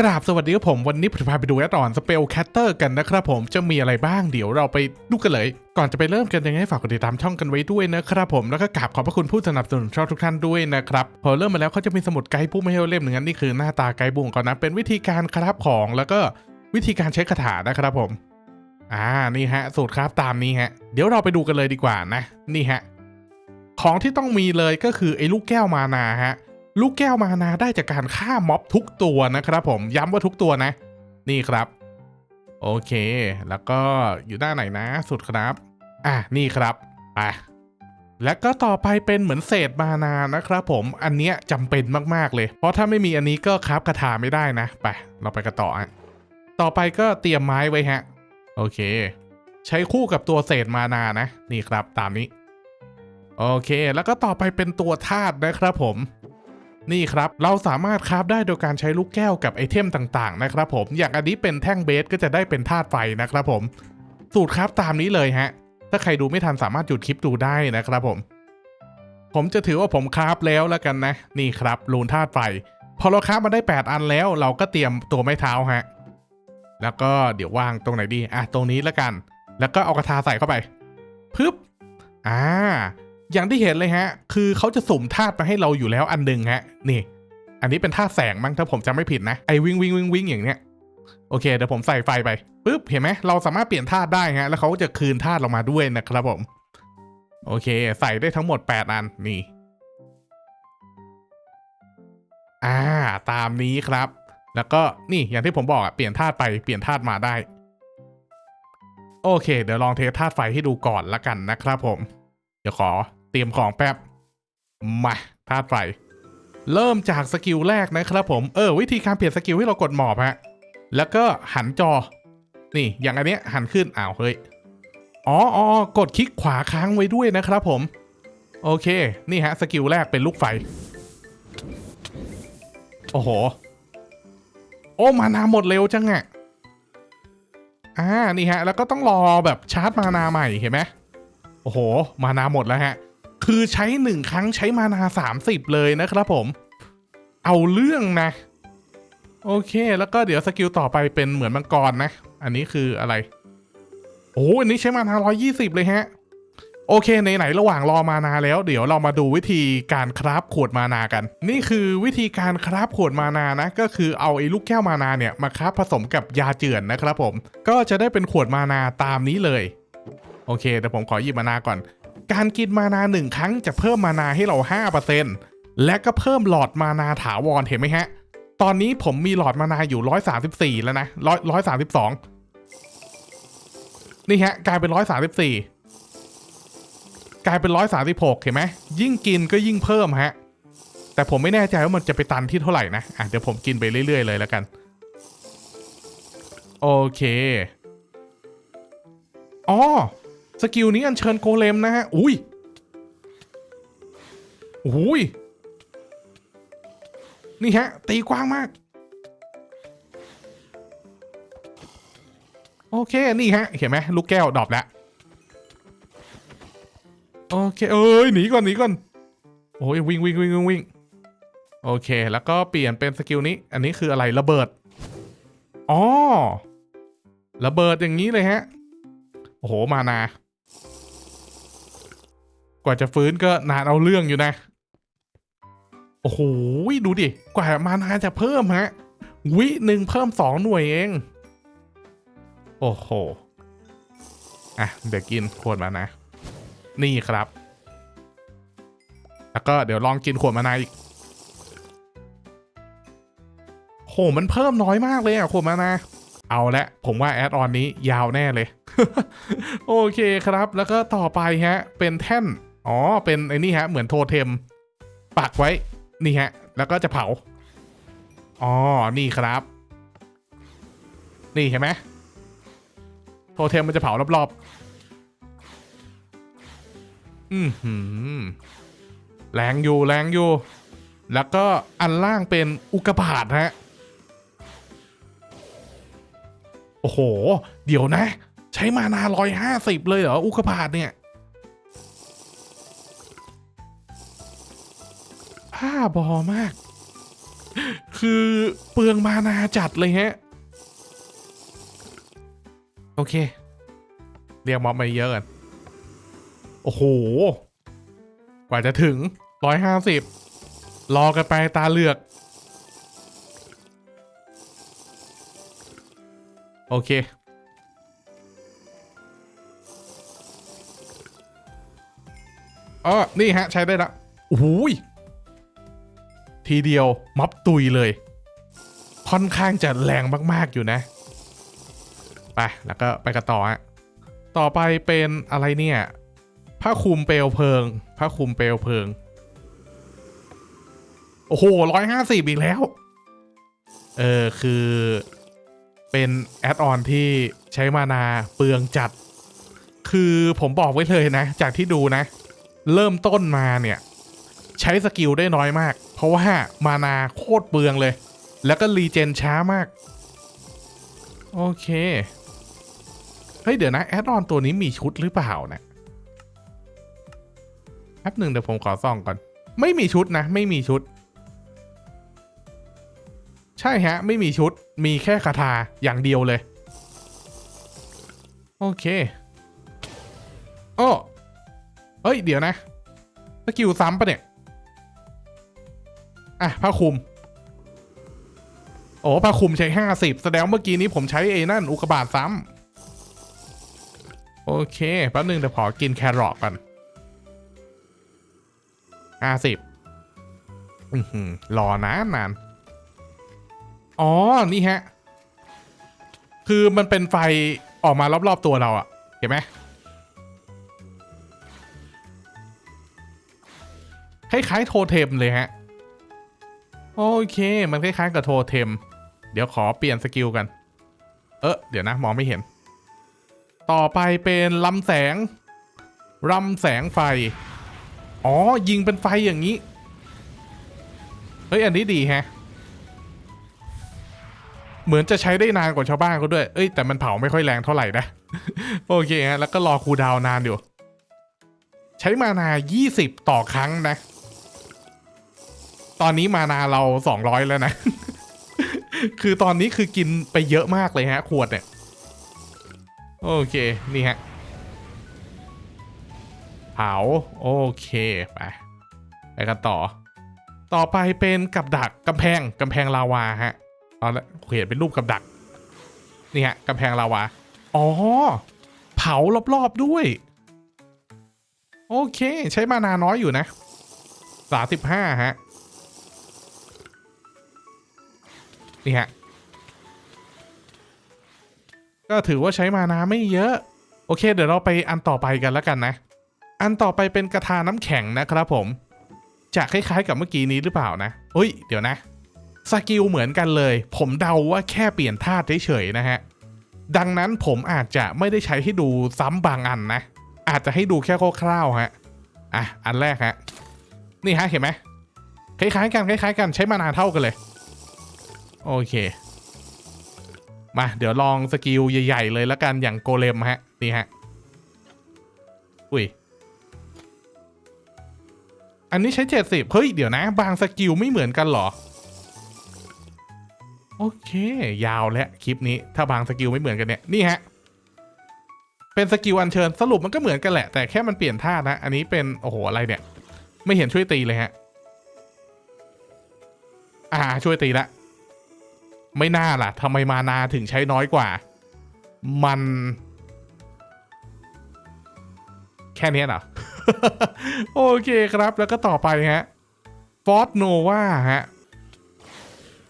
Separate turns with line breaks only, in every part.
กราบสวัสดีครับผม วันนี้ผมจะพาไปดูแอดออนสเปลแคตเตอร์กันนะครับผมจะมีอะไรบ้างเดี๋ยวเราไปดูกันเลย ก่อนจะไปเริ่มกันยังไงฝากกดติดตามช่องกันไว้ด้วยนะครับผมแล้วก็กราบขอบพระคุณผู้สนับสนุนช่องทุกท่านด้วยนะครับ พอเริ่มมาแล้วเขาจะมีสมุดไกด์ผู้ไม่ให้เล่มหนึ่งอันนี่คือหน้าตาไกด์บุ้งก่อนนะ เป็นวิธีการคราฟของแล้วก็วิธีการใช้คาถานะครับผม อ่านี่ฮะ สูตรคราฟตามนี้ฮะ เดี๋ยวเราไปดูกันเลยดีกว่านะ นี่ฮะ ของที่ต้องมีเลยก็คือไอ้ลูกแก้วมานาฮะ ลูกแก้วมานาได้จากการฆ่าม็อบทุกตัวนะครับผมย้ำว่าทุกตัวนะ นี่ครับ โอเค แล้วก็อยู่ด้านไหนนะสุดครับ อะนี่ครับไปและก็ต่อไปเป็นเหมือนเศษมานานะครับผมอันเนี้ยจำเป็นมากๆเลย เพราะถ้าไม่มีอันนี้ก็คราฟคาถาไม่ได้นะไปเราไปกันต่อฮะต่อไปก็เตรียมไม้ไว้ฮะ โอเค ใช้คู่กับตัวเศษมานานะ นี่ครับตามนี้ โอเค แล้วก็ต่อไปเป็นตัวธาตุนะครับผม นี่ครับเราสามารถคราฟได้โดยการใช้ลูกแก้วกับไอเทมต่างๆนะครับผมอย่างอันนี้เป็นแท่งเบสก็จะได้เป็นธาตุไฟนะครับผม สูตรคราฟตามนี้เลยฮะ ถ้าใครดูไม่ทันสามารถหยุดคลิปดูได้นะครับผม ผมจะถือว่าผมคราฟแล้วแล้วกันนะ นี่ครับลูนธาตุไฟพอเราคราฟมาได้ 8 อันแล้ว เราก็เตรียมตัวไม้เท้าฮะแล้วก็เดี๋ยววางตรงไหนดีอะตรงนี้แล้วกัน แล้วก็เอากระทาใส่เข้าไปพึบอ่า อย่างที่เห็นเลยฮะ คือเขาจะสุ่มธาตุมาให้เราอยู่แล้วอันหนึ่งฮะ นี่ อันนี้เป็นธาตุแสงมั้งถ้าผมจำไม่ผิดนะ ไอวิ่งวิ่งวิ่งวิ่งอย่างเนี้ย โอเค เดี๋ยวผมใส่ไฟไปปึ๊บ เห็นไหม เราสามารถเปลี่ยนธาตุได้ฮะ แล้วเขาจะคืนธาตุเรามาด้วยนะครับผม โอเค ใส่ได้ทั้งหมด 8 อัน นี่ อ่า ตามนี้ครับ แล้วก็นี่อย่างที่ผมบอกอะเปลี่ยนธาตุไป เปลี่ยนธาตุมาได้ โอเค เดี๋ยวลองเทสธาตุไฟให้ดูก่อนละกันนะครับผม เดี๋ยวขอ เตรียมของแป๊บ มาธาตุไฟ เริ่มจากสกิลแรกนะครับผม เออ วิธีการเปลี่ยนสกิลให้เรากดหมอบฮะ แล้วก็หันจอ นี่อย่างอันเนี้ยหันขึ้น อ้าว เฮ้ย อ๋ออ๋อกดคลิกขวาค้างไว้ด้วยนะครับผม โอเค นี่ฮะ สกิลแรกเป็นลูกไฟ โอ้โห โอ้ มานาหมดเร็วจังอะอ่า นี่ฮะ แล้วก็ต้องรอแบบชาร์จมานาใหม่เห็นไหมโอ้โห มานาหมดแล้วฮะ คือใช้หนึ่งครั้งใช้มานาสามสิบเลยนะครับผม เอาเรื่องนะ โอเค แล้วก็เดี๋ยวสกิลต่อไปเป็นเหมือนมังกรนะ อันนี้คืออะไร โอ้อันนี้ใช้มานาร้อยี่สิบเลยฮะ โอเคไหนๆระหว่างรอมานาแล้ว เดี๋ยวเรามาดูวิธีการคราฟขวดมานากัน นี่คือวิธีการคราฟขวดมานานะ ก็คือเอาไอ้ลูกแก้วมานาเนี่ยมาคราฟผสมกับยาเจือนนะครับผม ก็จะได้เป็นขวดมานาตามนี้เลย โอเคแต่ผมขอหยิบมานาก่อน การกินมานาหนึ่งครั้งจะเพิ่มมานาให้เรา 5%และก็เพิ่มหลอดมานาถาวรเห็นไหมฮะ ตอนนี้ผมมีหลอดมานาอยู่ 134 แล้วนะร้อยร้อยสามสิบสองนี่ฮะ กลายเป็น134กลายเป็น136เห็นไหมยิ่งกินก็ยิ่งเพิ่มฮะ แต่ผมไม่แน่ใจว่ามันจะไปตันที่เท่าไหร่นะอะเดี๋ยวผมกินไปเรื่อยๆเลยแล้วกัน โอเคอ๋อ สกิลนี้อัญเชิญโกเลมนะฮะ อุ้ยอุ้ย นี่ฮะ ตีกว้างมาก โอเค นี่ฮะ เห็นไหมลูกแก้วดรอปแล้ว โอเค เอ้ย หนีก่อน หนีก่อน โอ้ย วิ่งวิ่งวิ่งวิ่งวิ่งโอเค แล้วก็เปลี่ยนเป็นสกิลนี้ อันนี้คืออะไร ระเบิด อ๋อ ระเบิดอย่างนี้เลยฮะ โอ้โห มานา กว่าจะฟื้นก็นานเอาเรื่องอยู่นะ โอ้โหดูดิ กว่ามานาจะเพิ่มฮะ วิหนึ่งเพิ่มสองหน่วยเอง โอ้โห อะ เดี๋ยวกินขวดมานะ นี่ครับ แล้วก็เดี๋ยวลองกินขวดมานาอีกโหมันเพิ่มน้อยมากเลยอะขวดมานาเอาละผมว่าแอดออนนี้ยาวแน่เลย โอเคครับแล้วก็ต่อไปฮะ เป็นแท่น อ๋อ เป็นไอ้นี่ฮะ เหมือนโทเทม ปักไว้ นี่ฮะ แล้วก็จะเผา อ๋อ นี่ครับ นี่เห็นไหมโทเทมมันจะเผารอบๆ อือหืแรงอยู่แรงอยู่ แล้วก็อันล่างเป็นอุกกาบาตฮะ โอ้โห เดี๋ยวนะ ใช้มานาร้อยห้าสิบเลยเหรอ อุกบาตเนี่ย บ้าบอมาก คือเปลืองมานาจัดเลยฮะ โอเค เรียกม็อบมาเยอะกัน โอ้โห กว่าจะถึงร้อยห้าสิบรอกันไปตาเลือก โอเคอ๋อนี่ฮะ ใช้ได้ละโอ้ย ทีเดียวม็อบตุยเลย ค่อนข้างจะแรงมากๆอยู่นะ ไปแล้วก็ไปกันต่อฮะต่อไปเป็นอะไรเนี่ยผ้าคลุมเปลวเพลิงผ้าคลุมเปลวเพลิง โอ้โหร้อยห้าสิบอีกแล้ว เออ คือเป็นแอดออนที่ใช้มานาเปลืองจัด คือผมบอกไว้เลยนะ จากที่ดูนะ เริ่มต้นมาเนี่ย ใช้สกิลได้น้อยมาก เพราะว่ามานาโคตรเปลืองเลย แล้วก็รีเจนช้ามาก โอเค เฮ้ย เดี๋ยวนะ แอดออนตัวนี้มีชุดหรือเปล่านะแป๊บหนึ่งเดี๋ยวผมขอส่องก่อน ไม่มีชุดนะ ไม่มีชุด ใช่ฮะ ไม่มีชุดมีแค่คาถาอย่างเดียวเลย โอเคโอ้เฮ้ย เดี๋ยวนะ สกิลซ้ำปะเนี่ย อะผ้าคลุมโอ้ผ้าคลุมใช้ห้าสิบแสดงเมื่อกี้นี้ผมใช้ไอ้นั่นอุกบาตซ้ำโอเคแป๊บนึงเดี๋ยวขอกินแครอทก่อนห้าสิบอือหือรอนานนานอ๋อ นี่ฮะ คือมันเป็นไฟออกมารอบ ๆ ตัวเราอะเห็นไหมคล้ายๆโทเทมเลยฮะ โอเค มันคล้ายๆกับโทเทม เดี๋ยวขอเปลี่ยนสกิลกัน เออเดี๋ยวนะ มองไม่เห็น ต่อไปเป็นลำแสงลำแสงไฟ อ๋อ ยิงเป็นไฟอย่างนี้ เฮ้ย อันนี้ดีแฮะ เหมือนจะใช้ได้นานกว่าชาวบ้านเขาด้วย เอ้ย แต่มันเผาไม่ค่อยแรงเท่าไหร่นะ โอเคฮะ แล้วก็รอคูดาวน์นานอยู่ ใช้มานา 20 ต่อครั้งนะ ตอนนี้มานาเรา200แล้วนะ คือตอนนี้คือกินไปเยอะมากเลยฮะ ขวดเนี่ย โอเค นี่ฮะ เผา โอเค ไป ไปกันต่อ ต่อไปเป็นกับดักกำแพงกำแพงลาวาฮะตอนแรกเห็นเป็นรูปกับดัก นี่ฮะกำแพงลาวา อ๋อ เผารอบๆด้วย โอเค ใช้มานาน้อยอยู่นะสาสิบห้าฮะ นี่ฮะ ก็ถือว่าใช้มานาไม่เยอะ โอเค เดี๋ยวเราไปอันต่อไปกันแล้วกันนะ อันต่อไปเป็นกระทาน้ำแข็งนะครับผมจะคล้ายๆกับเมื่อกี้นี้หรือเปล่านะเฮ้ย เดี๋ยวนะ สกิลเหมือนกันเลย ผมเดาว่าแค่เปลี่ยนธาตุเฉยๆนะฮะ ดังนั้นผมอาจจะไม่ได้ใช้ให้ดูซ้ำบางอันนะ อาจจะให้ดูแค่คร่าวๆฮะ อะ อันแรกฮะ นี่ฮะ เห็นไหมคล้ายๆกันคล้ายๆกันใช้มานานเท่ากันเลย โอเค มา เดี๋ยวลองสกิลใหญ่ๆเลยแล้วกันอย่างโกเลมฮะ นี่ฮะ อุ้ย อันนี้ใช้เจ็ดสิบเฮ้ย เดี๋ยวนะ บางสกิลไม่เหมือนกันเหรอ โอเค ยาวแล้วคลิปนี้ ถ้าบางสกิลไม่เหมือนกันเนี่ย นี่ฮะ เป็นสกิลอัญเชิญสรุปมันก็เหมือนกันแหละ แต่แค่มันเปลี่ยนท่านะ อันนี้เป็น โอ้โห อะไรเนี่ย ไม่เห็นช่วยตีเลยฮะ อ่า ช่วยตีละ ไม่น่าล่ะทำไมมานาถึงใช้น้อยกว่า มัน แค่นี้เหรอ โอเคครับแล้วก็ต่อไปฮะฟอสโนวาฮะ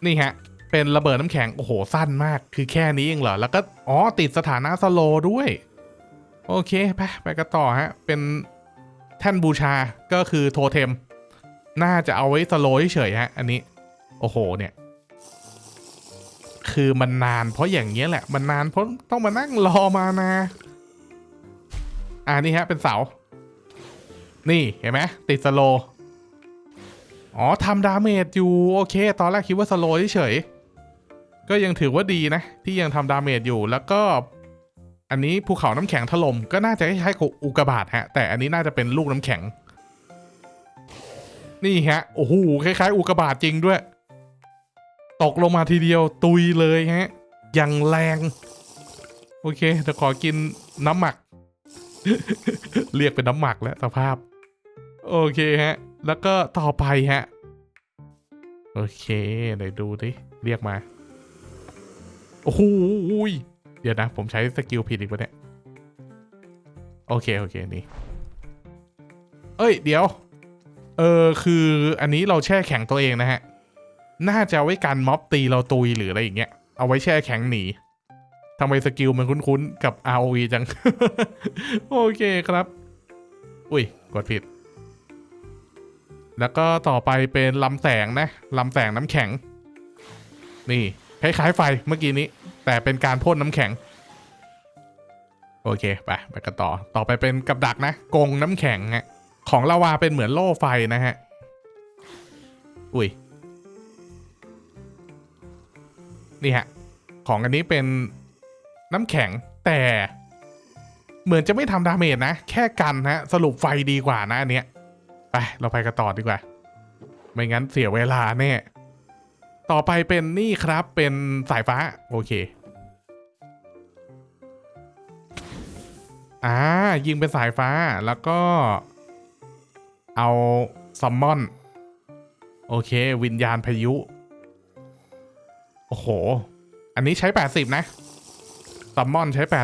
นี่ฮะ เป็นระเบิดน้ำแข็ง โอ้โห สั้นมาก คือแค่นี้เองเหรอ แล้วก็ อ๋อ ติดสถานะสโลด้วย โอเค ไป ไปกันต่อฮะ เป็นแท่นบูชาก็คือโทเทม น่าจะเอาไว้สโลเฉยฮะ อันนี้ โอ้โห เนี่ย คือมันนานเพราะอย่างเงี้ยแหละมันนานเพราะต้องมานั่งรอมานะอ่านี่ฮะเป็นเสา นี่เห็นไหมติดสโล อ๋อทำดาเมจอยู่ โอเค ตอนแรกคิดว่าสโลเฉยก็ยังถือว่าดีนะ ที่ยังทำดาเมจอยู่แล้วก็ อันนี้ภูเขาน้ำแข็งถล่มก็น่าจะคล้ายๆกับอุกบาตฮะ แต่อันนี้น่าจะเป็นลูกน้ำแข็ง นี่ฮะ โอ้โหคล้ายๆ อุกบาตจริงด้วย ตกลงมาทีเดียวตุยเลยฮะ อย่างแรง โอเคเดี๋ยวขอกินน้ำหมัก เรียกเป็นน้ำหมักแล้วสภาพ โอเคฮะ แล้วก็ต่อไปฮะ โอเคไหนดูดิเรียกมา โอ้โหยเดี๋ยวนะ ผมใช้สกิลผิดอีกปะเนี่ย โอเค โอเค นี่ เอ้ย เดี๋ยว เออ คืออันนี้เราแช่แข็งตัวเองนะฮะ น่าจะไว้กันม็อบตีเราตุยหรืออะไรอย่างเงี้ย เอาไว้แช่แข็งหนีทำไมสกิลมันคุ้นๆ กับ ROE จัง โอเคครับ อุ้ย กดผิด แล้วก็ต่อไปเป็นลำแสงนะลำแสงน้ำแข็ง นี่ คล้ายๆไฟเมื่อกี้นี้ แต่เป็นการพ่นน้ำแข็ง โอเค ไปไปกันต่อ ต่อไปเป็นกับดักนะกงน้ำแข็งฮะของลาวาเป็นเหมือนโล่ไฟนะฮะ อุ้ย นี่ฮะ ของอันนี้เป็นน้ำแข็งแต่เหมือนจะไม่ทำดาเมจนะ แค่กันฮะ สรุปไฟดีกว่านะอันเนี้ยไปเราไปกันต่อดีกว่า ไม่งั้นเสียเวลาแน่ต่อไปเป็นนี่ครับเป็นสายฟ้า โอเคอ่ายิงเป็นสายฟ้าแล้วก็ เอาซัมมอน โอเค วิญญาณพายุ โอ้โห อันนี้ใช้ 80 นะซัมมอนใช้ 80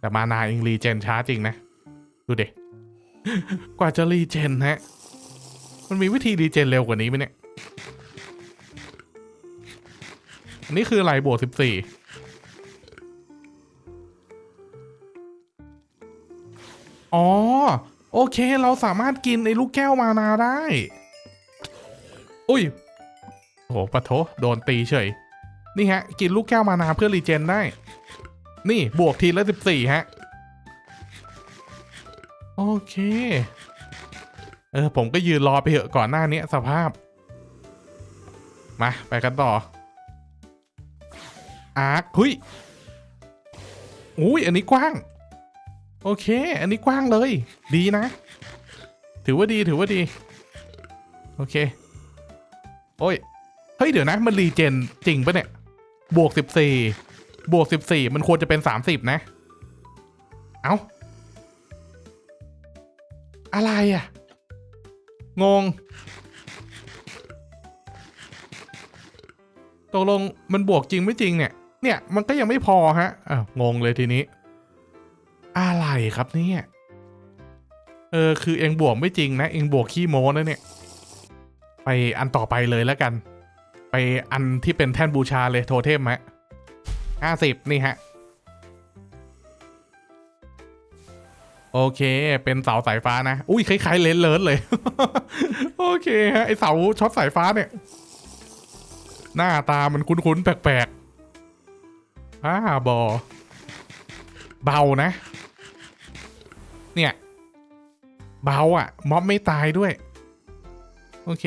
แต่มานาเองรีเจนช้าจริงนะ ดูเด็กกว่าจะรีเจนฮะ มันมีวิธีรีเจนเร็วกว่านี้ไหมเนี่ย อันนี้คืออะไรบวกสิบสี่อ๋อ โอเค เราสามารถกินไอ้ลูกแก้วมานาได้ อุ้ย โอ้โหปะโถโดนตีเฉย นี่ฮะ กินลูกแก้วมานาเพื่อรีเจนได้ นี่บวกทีละสิบสี่ฮะ โอเค เออ ผมก็ยืนรอไปเหอะก่อนหน้านี้สภาพ มา ไปกันต่อ อาร์คหุยอุ้ยอันนี้กว้าง โอเค อันนี้กว้างเลย ดีนะ ถือว่าดีถือว่าดี โอเค โอ้ย ฮ้ยเดี๋ยวนะมันรีเจนจริงปะเนี่ย บวกสิบสี่บวกสิบสี่มันควรจะเป็นสามสิบนะ เอา้า อะไรอะ งงตกลงมันบวกจริงไม่จริงเนี่ย เนี่ยมันก็ยังไม่พอฮะอ้าวงงเลยทีนี้ อะไรครับเนี่ยเออคือเองบวกไม่จริงนะ เองบวกขี้โม้นะเนี่ย ไปอันต่อไปเลยแล้วกัน ไปอันที่เป็นแท่นบูชาเลยโทเทมฮะห้าสิบนี่ฮะ โอเค เป็นเสาสายฟ้านะ อุ้ยคล้ายๆเลนเลิศเลย โอเคฮะ ไอเสาช็อตสายฟ้าเนี่ย หน้าตามันคุ้นๆ แปลกๆอ้าบอ เบานะ เนี่ย เบาอะ่ะ ม็อบไม่ตายด้วย โอเค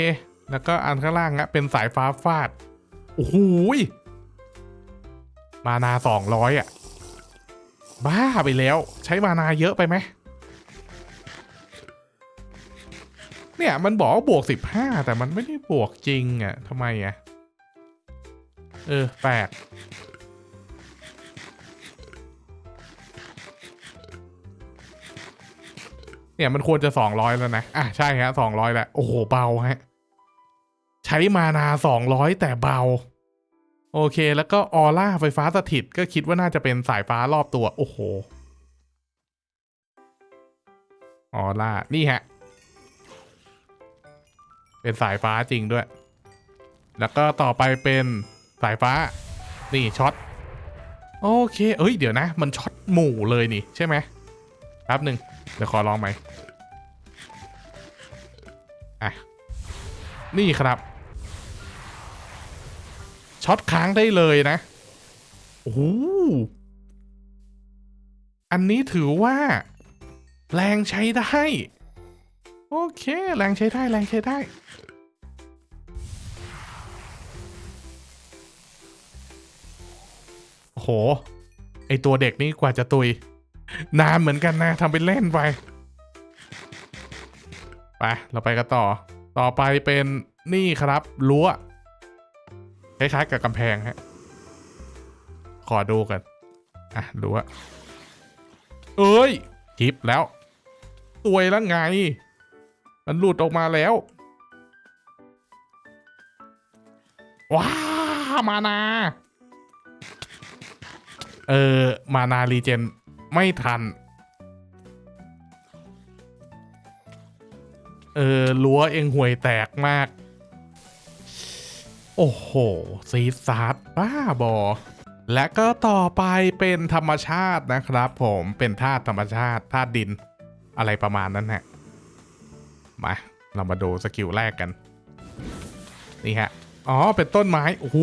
แล้วก็อันข้างล่างอะเป็นสายฟ้าฟาด โอ้โหยมานาสองร้อยอะบ้าไปแล้ว ใช้มานาเยอะไปไหมเนี่ยมันบอกว่าบวกสิบห้าแต่มันไม่ได้บวกจริงอะทำไมอะ เออแปลกเนี่ยมันควรจะสองร้อยแล้วนะ อะใช่ฮะสองร้อยแหละโอ้โห เบาฮะ ใช้มานาสองร้อยแต่เบา โอเค แล้วก็ออร่าไฟฟ้าสถิตก็คิดว่าน่าจะเป็นสายฟ้ารอบตัว โอ้โห ออร่า นี่ฮะ เป็นสายฟ้าจริงด้วย แล้วก็ต่อไปเป็นสายฟ้า นี่ช็อต โอเค เอ้ย เดี๋ยวนะ มันช็อตหมู่เลยนี่ ใช่ไหมแป๊บหนึ่งเดี๋ยวขอลองไหมอะนี่ครับ ช็อตค้างได้เลยนะ โอ้โหอันนี้ถือว่า แรงใช้ได้ โอเค แรงใช้ได้ แรงใช้ได้ โห ไอตัวเด็กนี่กว่าจะตุย นานเหมือนกันนะทำเป็นเล่นไป ไป เราไปกันต่อ ต่อไปเป็นนี่ครับรั้ว คล้ายๆกับกำแพงฮะ ขอดูกัน อะรั้วเอ้ยทิปแล้วตัวยแล้วไง มันหลุดออกมาแล้ว ว้า มานา เออ มานารีเจน ไม่ทัน เออรัวเองห่วยแตกมาก โอ้โหซีซาร์บ้าบอ และก็ต่อไปเป็นธรรมชาตินะครับ ผมเป็นธาตุธรรมชาติธาตุดิน อะไรประมาณนั้นฮะมาเรามาดูสกิลแรกกัน นี่ฮะ อ๋อ เป็นต้นไม้ โอ้โห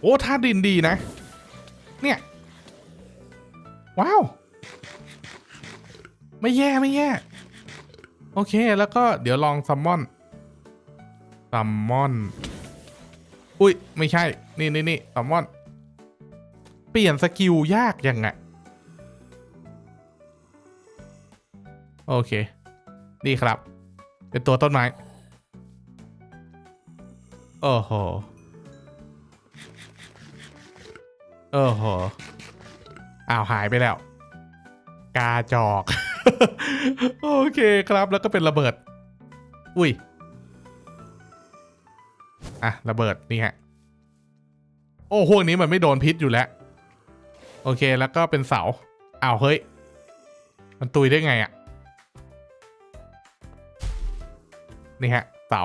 โอ้ธาตุดินดีนะ เนี่ย ว้าว ไม่แย่ไม่แย่ โอเค แล้วก็เดี๋ยวลองซัมมอนซัมมอน อุ้ยไม่ใช่ นี่นี่นี่ซัมมอน เปลี่ยนสกิลยากยังไงโอเค นี่ครับ เป็นตัวต้นไม้ โอ้โห โอ้โห อ้าวหายไปแล้ว กาจอก โอเคครับแล้วก็เป็นระเบิด อุ้ย อะระเบิดนี่ฮะโอ้พวกนี้มันไม่โดนพิษอยู่แล้ว โอเคแล้วก็เป็นเสาอ้าวเฮ้ย มันตุยได้ไงอะ่ะนี่ฮะเสา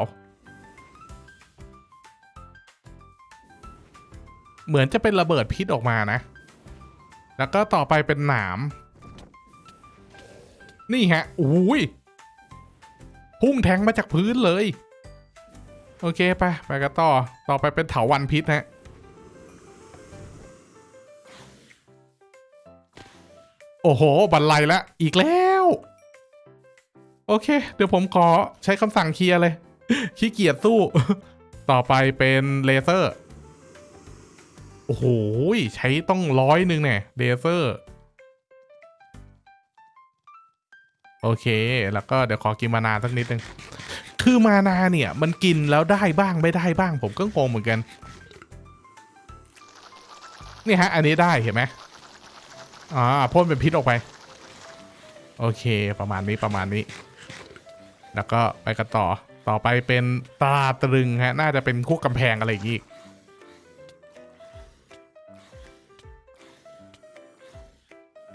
เหมือนจะเป็นระเบิดพิษออกมานะ แล้วก็ต่อไปเป็นหนาม นี่ฮะอุ้ยพุ่งแทงมาจากพื้นเลย โอเคไปไปกันต่อ ต่อไปเป็นเถาวันพิษฮะโอ้โห บันไลแล้วอีกแล้ว โอเค เดี๋ยวผมขอใช้คำสั่งเคลียร์เลย ขี้เกียจสู้ ต่อไปเป็นเลเซอร์ โอ้โห ใช้ต้องร้อยหนึ่งเนี่ยเลเซอร์ โอเค แล้วก็เดี๋ยวขอกินมานาสักนิดนึง คือมานาเนี่ยมันกินแล้วได้บ้างไม่ได้บ้าง ผมก็งงเหมือนกันนี่ฮะ อันนี้ได้เห็นไหมอ่าพ่นเป็นพิษออกไป โอเคประมาณนี้ประมาณนี้ แล้วก็ไปกันต่อต่อไปเป็นตราตรึงฮะ น่าจะเป็นคุกกำแพงอะไรอย่างงี้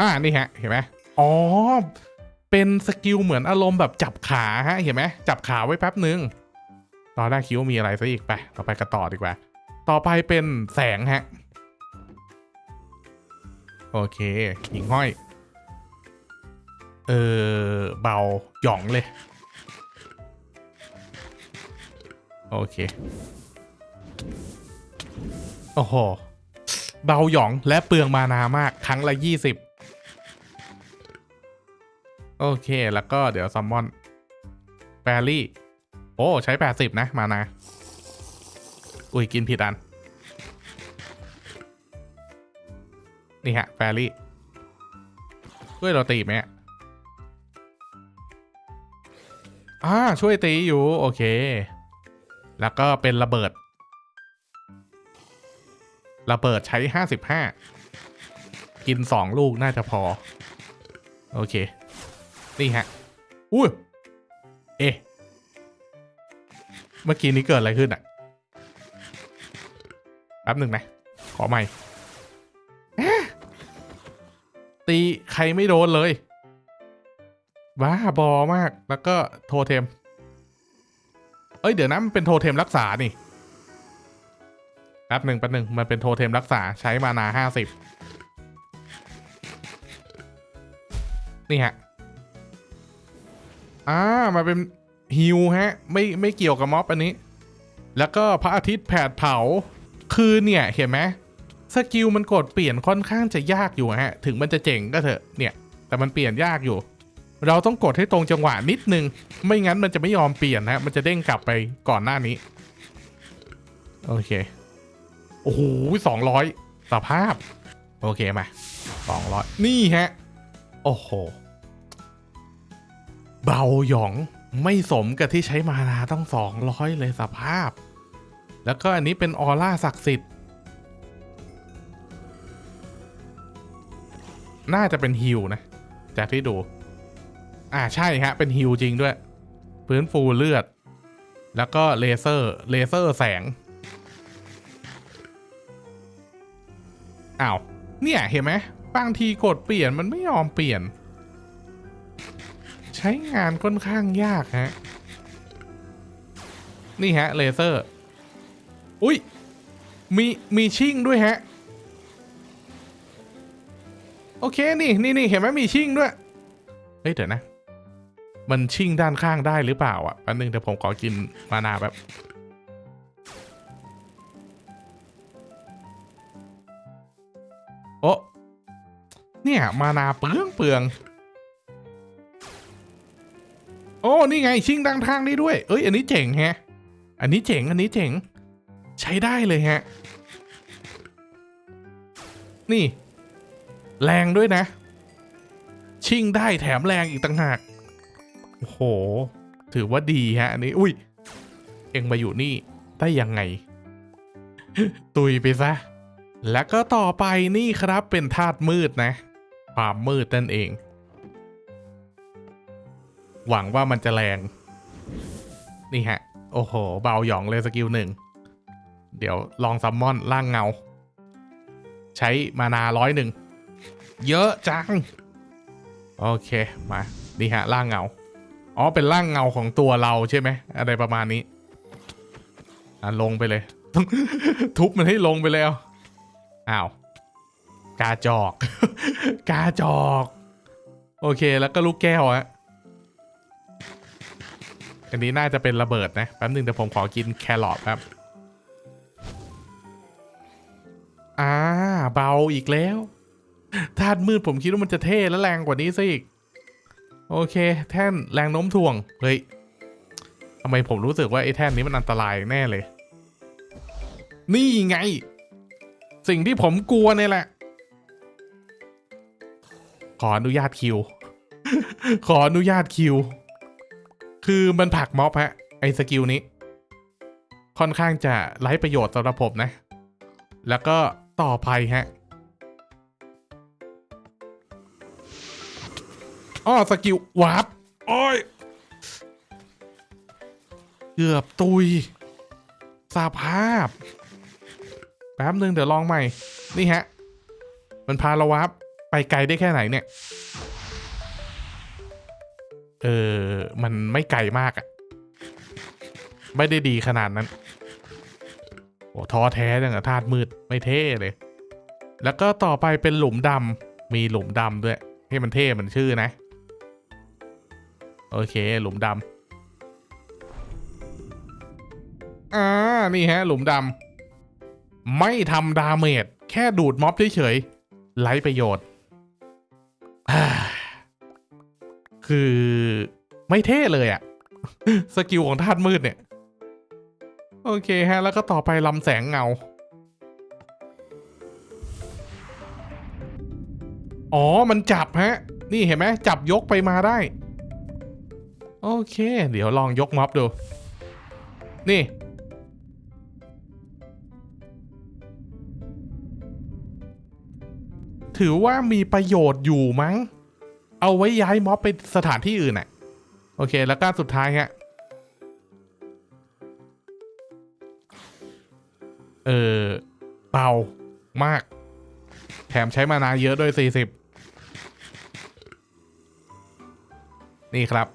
อ่านี่ฮะ เห็นไหมอ๋อ เป็นสกิลเหมือนอารมณ์แบบจับขาฮะเห็นไหมจับขาไว้แป๊บหนึ่งตอนแรกคิวมีอะไรซะอีกไปต่อไปกันต่อดีกว่า ต่อไปเป็นแสงฮะโอเคหิ่งห้อย เออเบาหย่องเลย โอเค โอ้โห เบาหยองและเปลืองมานามาก ครั้งละยี่สิบ โอเค แล้วก็เดี๋ยวซัมมอนแฟรี่ โอ้ ใช้ 80 นะ มานาอุ้ย กินผิดอัน นี่ฮะแฟรี่ช่วยเราตีไหมอะอ่า ช่วยตีอยู่ โอเค แล้วก็เป็นระเบิด ระเบิดใช้ 55 กิน 2 ลูกน่าจะพอ โอเค นี่ฮะอุ้ยเอ๊ะเมื่อกี้นี้เกิดอะไรขึ้นอะแป๊บหนึ่งนะ ขอใหม่เอ๊ะตีใครไม่โดนเลยบ้าบอมาก แล้วก็โทเทม เอ้ย เดี๋ยวนะ มันเป็นโทเทมรักษา นี่แป๊บหนึ่งแป๊บหนึ่งมันเป็นโทเทมรักษาใช้มานาห้าสิบนี่ฮะ อ่ามาเป็นฮิวฮะ ไม่ไม่เกี่ยวกับม็อบอันนี้ แล้วก็พระอาทิตย์แผดเผา คือเนี่ยเห็นไหมสกิลมันกดเปลี่ยนค่อนข้างจะยากอยู่ฮะ ถึงมันจะเจ๋งก็เถอะเนี่ยแต่มันเปลี่ยนยากอยู่ เราต้องกดให้ตรงจังหวะนิดนึง ไม่งั้นมันจะไม่ยอมเปลี่ยนฮะ มันจะเด้งกลับไปก่อนหน้านี้ โอเค โอ้โหสองร้อยสภาพ โอเคมาสองร้อยนี่ฮะ โอ้โห เบาหยองไม่สมกับที่ใช้มานาต้องสองร้อยเลยสภาพ แล้วก็อันนี้เป็นออร่าศักดิ์สิทธิ์ น่าจะเป็นฮิวนะ จากที่ดู อ่าใช่ฮะ เป็นฮิวจริงด้วยฟื้นฟูเลือด แล้วก็เลเซอร์ เลเซอร์แสง อ้าว เนี่ยเห็นไหมบางทีกดเปลี่ยนมันไม่ยอมเปลี่ยน ใช้งานค่อนข้างยากฮะ นี่ฮะเลเซอร์ อุ้ย มีมีชิ่งด้วยฮะ โอเคนี่นี่นี่เห็นไหมมีชิ่งด้วย เฮ้ยเดี๋ยวนะ มันชิ่งด้านข้างได้หรือเปล่าอะแป๊บนึงเดี๋ยวผมขอกินมานาแบบโอ้เนี่ย มานาเปลืองเปลือง โอ้นี่ไงชิงด้านข้างได้ด้วย เอ้ย อันนี้เจ๋งแฮะ อันนี้เจ๋งอันนี้เจ๋ง ใช้ได้เลยฮะ นี่ แรงด้วยนะ ชิงได้แถมแรงอีกต่างหากโอ้โห ถือว่าดีฮะ อันนี้ อุ้ย เอ็งมาอยู่นี่ได้ยังไง ตุยไปซะ แล้วก็ต่อไปนี่ครับเป็นธาตุมืดนะ ความมืดนั่นเอง หวังว่ามันจะแรง นี่ฮะ โอ้โห เบาหยองเลยสกิลหนึ่ง เดี๋ยวลองซัมมอนร่างเงา ใช้มานาร้อยหนึ่ง เยอะจัง โอเค มา นี่ฮะร่างเงา อ๋อ เป็นร่างเงาของตัวเราใช่ไหม อะไรประมาณนี้ อะ ลงไปเลยต้องทุบมันให้ลงไปแล้ว อ้าว กาจอก กาจอก โอเค แล้วก็ลูกแก้วอะ อันนี้น่าจะเป็นระเบิดนะแป๊บนึงเดี๋ยวผมขอกินแครอทครับอ่าเบาอีกแล้วธาตุมืดผมคิดว่ามันจะเท่และแรงกว่านี้ซะอีก โอเค แท่นแรงโน้มถ่วง เฮ้ยทำไมผมรู้สึกว่าไอ้แท่นนี้มันอันตรายแน่เลย นี่ไง สิ่งที่ผมกลัวเนี่ยแหละ ขออนุญาตคิว ขออนุญาตคิว คือมันผักม็อบฮะ ไอ้สกิลนี้ ค่อนข้างจะไร้ประโยชน์สำหรับผมนะ แล้วก็ต่อไปฮะอ้อสกิลวาร์ปโอ้ย เกือบตุยสภาพ แป๊บนึงเดี๋ยวลองใหม่ นี่ฮะ มันพาเราวาร์ปไปไกลได้แค่ไหนเนี่ย เออ มันไม่ไกลมากอะไม่ได้ดีขนาดนั้น โอ้ท้อแท้จังอะธาตุมืดไม่เท่เลย แล้วก็ต่อไปเป็นหลุมดำมีหลุมดำด้วยให้มันเท่เหมันชื่อนะ โอเค หลุมดำอ่า นี่ฮะ หลุมดำไม่ทำดาเมจแค่ดูดม็อบเฉยๆไร้ประโยชน์ คือไม่เท่เลยอะสกิลของธาตุมืดเนี่ย โอเคฮะ แล้วก็ต่อไปลำแสงเงา อ๋อ มันจับฮะ นี่เห็นไหมจับยกไปมาได้ โอเค เดี๋ยวลองยกม็อบดู นี่ ถือว่ามีประโยชน์อยู่มั้ง เอาไว้ย้ายม็อบไปสถานที่อื่นน่ะ โอเค แล้วก็สุดท้ายฮะเออเบามาก แถมใช้มานาเยอะด้วย 40 นี่ครับ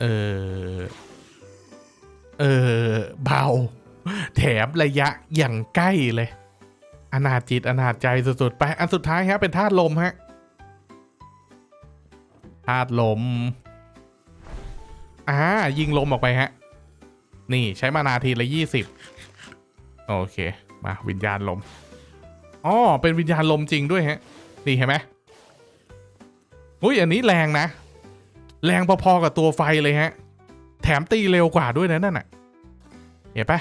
เออเออเบา แถมระยะอย่างใกล้เลย อนาจจิต อนาจใจสุด ๆ ไป อันสุดท้ายฮะ เป็นธาตุลมฮะ ธาตุลม อ่า ยิงลมออกไปฮะ นี่ใช้มานาทีละยี่สิบโอเค มาวิญญาณลม อ๋อ เป็นวิญญาณลมจริงด้วยฮะ นี่เห็นไหมอุ้ยอันนี้แรงนะ แรงพอๆกับตัวไฟเลยฮะ แถมตีเร็วกว่าด้วยนะนั่นน่ะ เห็นปะ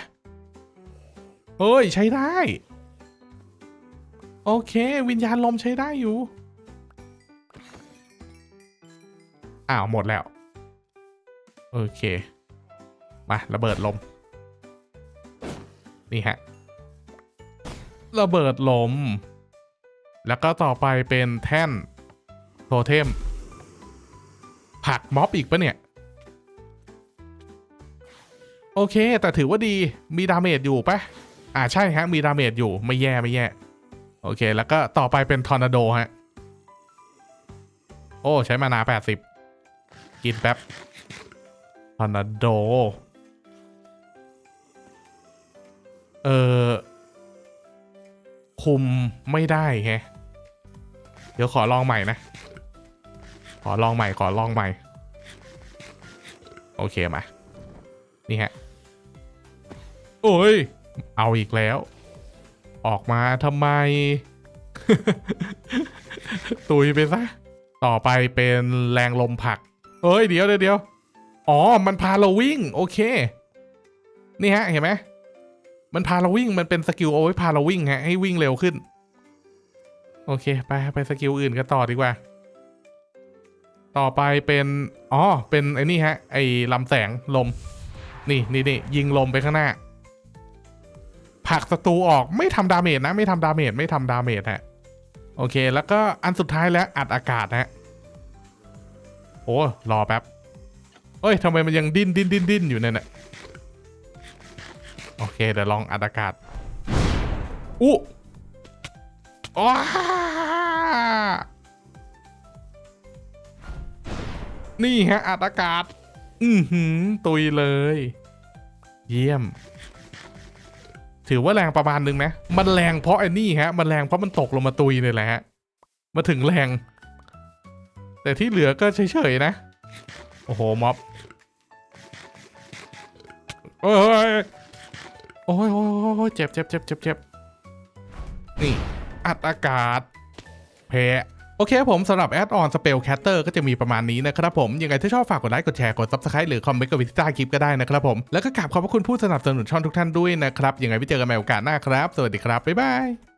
เฮ้ย ใช้ได้ โอเค วิญญาณลมใช้ได้อยู่ อ้าวหมดแล้ว โอเค มาระเบิดลม นี่ฮะ ระเบิดลม แล้วก็ต่อไปเป็นแท่นโทเทม ผักม็อบอีกปะเนี่ย โอเค แต่ถือว่าดีมีดาเมจอยู่ปะอ่าใช่ฮะ มีดาเมจอยู่ไม่แย่ไม่แย่ โอเค แล้วก็ต่อไปเป็นทอร์นาโดฮะ โอ้ ใช้มานา 80 กินแป๊บทอร์นาโด เออคุมไม่ได้แฮะเดี๋ยวขอลองใหม่นะ ขอลองใหม่ ขอลองใหม่ โอเคมา นี่ฮะ โอ้ย เอาอีกแล้ว ออกมาทำไม ตุยไปซะ ต่อไปเป็นแรงลมผัก เอ้ยเดี๋ยวเดี๋ยวอ๋อ มันพาเราวิ่ง โอเค นี่ฮะ เห็นไหมมันพาเราวิ่ง มันเป็นสกิลเอาไว้พาเราวิ่งฮะ ให้วิ่งเร็วขึ้น โอเค ไป ไปสกิลอื่นกันต่อดีกว่า ต่อไปเป็น อ๋อ เป็นไอ้นี่ฮะ ไอ้ลำแสงลม นี่นี่นี่ยิงลมไปข้างหน้าผลักศัตรูออกไม่ทำดาเมจนะ ไม่ทำดาเมจ ไม่ทำดาเมจฮะ โอเค แล้วก็อันสุดท้ายแล้วอัดอากาศฮะ โอ้รอแป๊บเอ้ยทำไมมันยังดิ้นดิ้นดิ้นดิ้นอยู่เนี่ยน่ะโอเคเดี๋ยวลองอัดอากาศอู้อ้านี่ฮะอัดอากาศ อือหือ ตุยเลย เยี่ยม ถือว่าแรงประมาณนึงนะ มันแรงเพราะไอ้นี่ฮะ มันแรงเพราะมันตกลงมาตุยเลยแหละฮะ มาถึงแรง แต่ที่เหลือก็เฉยๆนะ โอ้โหม็อบโอ้ยโอ้ยโอ้ยเจ็บเจ็บเจ็บเจ็บเจ็บนี่อัดอากาศแพ้โอเคผมสำหรับแอดออนสเปลแคตเตอร์ก็จะมีประมาณนี้นะครับผม ยังไงถ้าชอบฝากกดไลค์ กดแชร์ กด subscribe หรือคอมเมนต์กับวิดีโอคลิปก็ได้นะครับผม แล้วก็กราบขอบพระคุณผู้สนับสนุนช่องทุกท่านด้วยนะครับ ยังไงไว้เจอกันใหม่โอกาสหน้าครับ สวัสดีครับ บ๊ายบาย